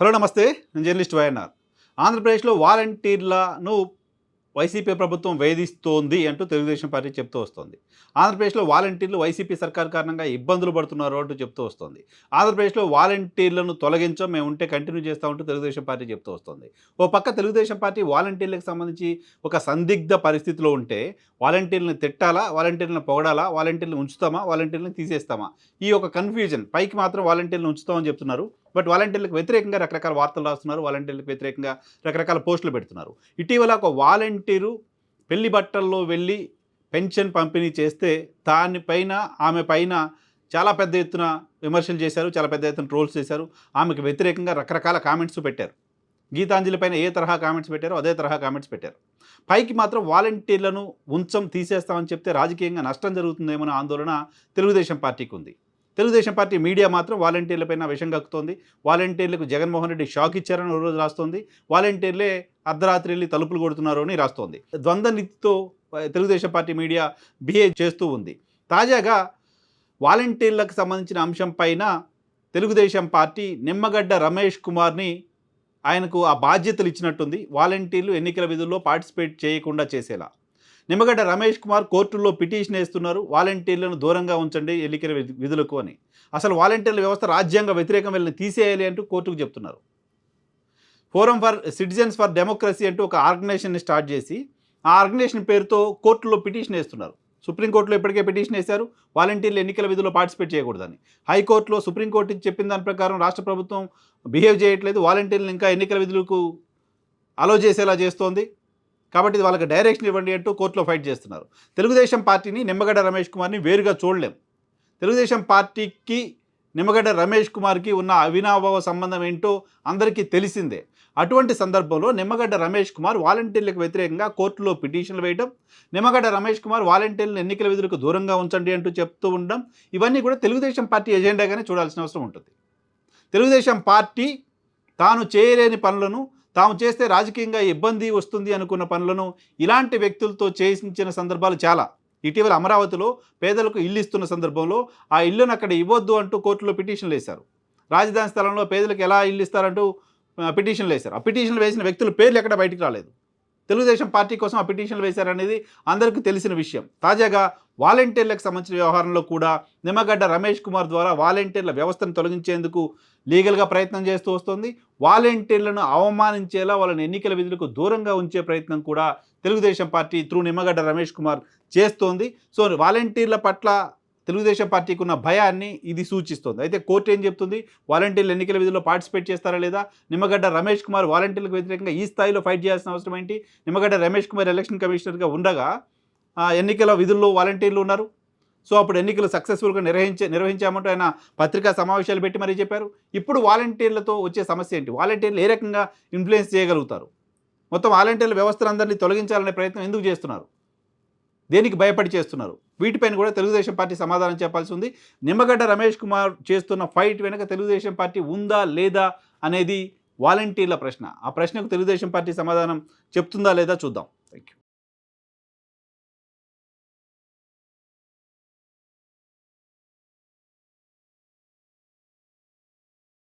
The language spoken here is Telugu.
హలో నమస్తే. నేను జర్నలిస్ట్ వైఎన్ఆర్. ఆంధ్రప్రదేశ్లో వాలంటీర్లను వైసీపీ ప్రభుత్వం వేధిస్తోంది అంటూ తెలుగుదేశం పార్టీ చెప్తూ వస్తోంది. ఆంధ్రప్రదేశ్లో వాలంటీర్లు వైసీపీ సర్కార్ కారణంగా ఇబ్బందులు పడుతున్నారు అంటూ చెప్తూ వస్తోంది. ఆంధ్రప్రదేశ్లో వాలంటీర్లను తొలగించం మేము ఉంటే కంటిన్యూ చేస్తామంటూ తెలుగుదేశం పార్టీ చెప్తూ వస్తోంది. ఓ పక్క తెలుగుదేశం పార్టీ వాలంటీర్లకు సంబంధించి ఒక సందిగ్ధ పరిస్థితిలో ఉంటే వాలంటీర్లను తిట్టాలా వాలంటీర్లను పొగడాలా వాలంటీర్లను ఉంచుతామా వాలంటీర్లను తీసేస్తామా? ఈ ఒక కన్ఫ్యూజన్. పైకి మాత్రం వాలంటీర్లను ఉంచుతామని చెప్తున్నారు. బట్ వాలంటీర్లకు వ్యతిరేకంగా రకరకాల వార్తలు రాస్తున్నారు వాలంటీర్లకు వ్యతిరేకంగా రకరకాల పోస్టులు పెడుతున్నారు. ఇటీవల ఒక వాలంటీరు పెళ్ళి బట్టల్లో వెళ్ళి పెన్షన్ పంపిణీ చేస్తే దానిపైన ఆమె పైన చాలా పెద్ద ఎత్తున విమర్శలు చేశారు చాలా పెద్ద ఎత్తున ట్రోల్స్ చేశారు. ఆమెకు వ్యతిరేకంగా రకరకాల కామెంట్స్ పెట్టారు. గీతాంజలి పైన ఏ తరహా కామెంట్స్ పెట్టారో అదే తరహా కామెంట్స్ పెట్టారు. పైకి మాత్రం వాలంటీర్లను ఉంచం తీసేస్తామని చెప్తే రాజకీయంగా నష్టం జరుగుతుందేమో ఆందోళన తెలుగుదేశం పార్టీకి ఉంది. తెలుగుదేశం పార్టీ మీడియా మాత్రం వాలంటీర్లపైన విషం కక్కుతోంది. వాలంటీర్లకు జగన్మోహన్ రెడ్డి షాక్ ఇచ్చారని ఒక రోజు రాస్తోంది. వాలంటీర్లే అర్ధరాత్రి వెళ్ళి తలుపులు కొడుతున్నారు అని రాస్తోంది. ద్వంద్వ నీతితో తెలుగుదేశం పార్టీ మీడియా బిహేవ్ చేస్తూ ఉంది. తాజాగా వాలంటీర్లకు సంబంధించిన అంశం పైన తెలుగుదేశం పార్టీ నిమ్మగడ్డ రమేష్ కుమార్ని ఆయనకు ఆ బాధ్యతలు ఇచ్చినట్టుంది. వాలంటీర్లు ఎన్నికల విధుల్లో పార్టిసిపేట్ చేయకుండా చేసేలా. నిమ్మగడ్డ రమేష్ కుమార్ కోర్టుల్లో పిటిషన్ వేస్తున్నారు. వాలంటీర్లను దూరంగా ఉంచండి ఎన్నికల విధి- విధులకు అని. అసలు వాలంటీర్ల వ్యవస్థ రాజ్యాంగ వ్యతిరేకం వెళ్ళిన తీసేయాలి అంటూ కోర్టుకు చెప్తున్నారు. Forum for citizens for democracy అంటూ ఒక ఆర్గనైజేషన్ని స్టార్ట్ చేసి ఆ ఆర్గనైజేషన్ పేరుతో కోర్టులో పిటిషన్ వేస్తున్నారు. సుప్రీంకోర్టులో ఇప్పటికే పిటిషన్ వేశారు. వాలంటీర్లు ఎన్నికల విధుల్లో పార్టిసిపేట్ చేయకూడదని. హైకోర్టులో సుప్రీంకోర్టు చెప్పిన దాని ప్రకారం రాష్ట్ర ప్రభుత్వం బిహేవ్ చేయట్లేదు. వాలంటీర్లు ఇంకా ఎన్నికల విధులకు అలో చేసేలా చేస్తోంది. కాబట్టి ఇది వాళ్ళకి డైరెక్షన్ ఇవ్వండి అంటూ కోర్టులో ఫైట్ చేస్తున్నారు. తెలుగుదేశం పార్టీని నిమ్మగడ్డ రమేష్ కుమార్ని వేరుగా చూడలేం. తెలుగుదేశం పార్టీకి నిమ్మగడ్డ రమేష్ కుమార్కి ఉన్న అవినాభావ సంబంధం ఏంటో అందరికీ తెలిసిందే. అటువంటి సందర్భంలో నిమ్మగడ్డ రమేష్ కుమార్ వాలంటీర్లకు వ్యతిరేకంగా కోర్టులో పిటిషన్లు వేయడం నిమ్మగడ్డ రమేష్ కుమార్ వాలంటీర్లను ఎన్నికల విధులకు దూరంగా ఉంచండి అంటూ చెప్తూ ఉండడం ఇవన్నీ కూడా తెలుగుదేశం పార్టీ ఎజెండాగానే చూడాల్సిన అవసరం ఉంటుంది. తెలుగుదేశం పార్టీ తాను చేయలేని పనులను తాము చేస్తే రాజకీయంగా ఇబ్బంది వస్తుంది అనుకున్న పనులను ఇలాంటి వ్యక్తులతో చేయించిన సందర్భాలు చాలా. ఇటీవల అమరావతిలో పేదలకు ఇల్లు ఇస్తున్న సందర్భంలో ఆ ఇల్లును అక్కడ ఇవ్వద్దు అంటూ కోర్టులో పిటిషన్లు వేశారు. రాజధాని స్థలంలో పేదలకు ఎలా ఇల్లు ఇస్తారంటూ ఆ, పిటిషన్లు వేశారు. ఆ పిటిషన్లు వేసిన వ్యక్తుల పేర్లు ఎక్కడ బయటికి రాలేదు. తెలుగుదేశం పార్టీ కోసం ఆ పిటిషన్లు వేశారనేది అందరికీ తెలిసిన విషయం. తాజాగా వాలంటీర్లకు సంబంధించిన వ్యవహారంలో కూడా నిమ్మగడ్డ రమేష్ కుమార్ ద్వారా వాలంటీర్ల వ్యవస్థను తొలగించేందుకు లీగల్గా ప్రయత్నం చేస్తూ వస్తుంది. వాలంటీర్లను అవమానించేలా వాళ్ళని ఎన్నికల విధులకు దూరంగా ఉంచే ప్రయత్నం కూడా తెలుగుదేశం పార్టీ త్రూ నిమ్మగడ్డ రమేష్ కుమార్ చేస్తోంది. సో వాలంటీర్ల పట్ల తెలుగుదేశం పార్టీకి ఉన్న భయాన్ని ఇది సూచిస్తుంది. అయితే కోర్టు ఏం చెప్తుంది? వాలంటీర్లు ఎన్నికల విధుల్లో పార్టిసిపేట్ చేస్తారా లేదా? నిమ్మగడ్డ రమేష్ కుమార్ వాలంటీర్లకు వ్యతిరేకంగా ఈ స్థాయిలో ఫైట్ చేయాల్సిన అవసరం ఏంటి? నిమ్మగడ్డ రమేష్ కుమార్ ఎలక్షన్ కమిషనర్గా ఉండగా ఎన్నికల విధుల్లో వాలంటీర్లు ఉన్నారు. సో అప్పుడు ఎన్నికలు సక్సెస్ఫుల్గా నిర్వహించే నిర్వహించామంటూ ఆయన పత్రికా సమావేశాలు పెట్టి మరీ చెప్పారు. ఇప్పుడు వాలంటీర్లతో వచ్చే సమస్య ఏంటి? వాలంటీర్లు ఏ రకంగా ఇన్ఫ్లుయెన్స్ చేయగలుగుతారు? మొత్తం వాలంటీర్ల వ్యవస్థలందరినీ తొలగించాలనే ప్రయత్నం ఎందుకు చేస్తున్నారు? దేనికి భయపడి చేస్తున్నారు? వీటిపైన కూడా తెలుగుదేశం పార్టీ సమాధానం చెప్పాల్సి ఉంది. నిమ్మగడ్డ రమేష్ కుమార్ చేస్తున్న ఫైట్ వెనుక తెలుగుదేశం పార్టీ ఉందా లేదా అనేది వాలంటీర్ల ప్రశ్న. ఆ ప్రశ్నకు తెలుగుదేశం పార్టీ సమాధానం చెప్తుందా లేదా చూద్దాం.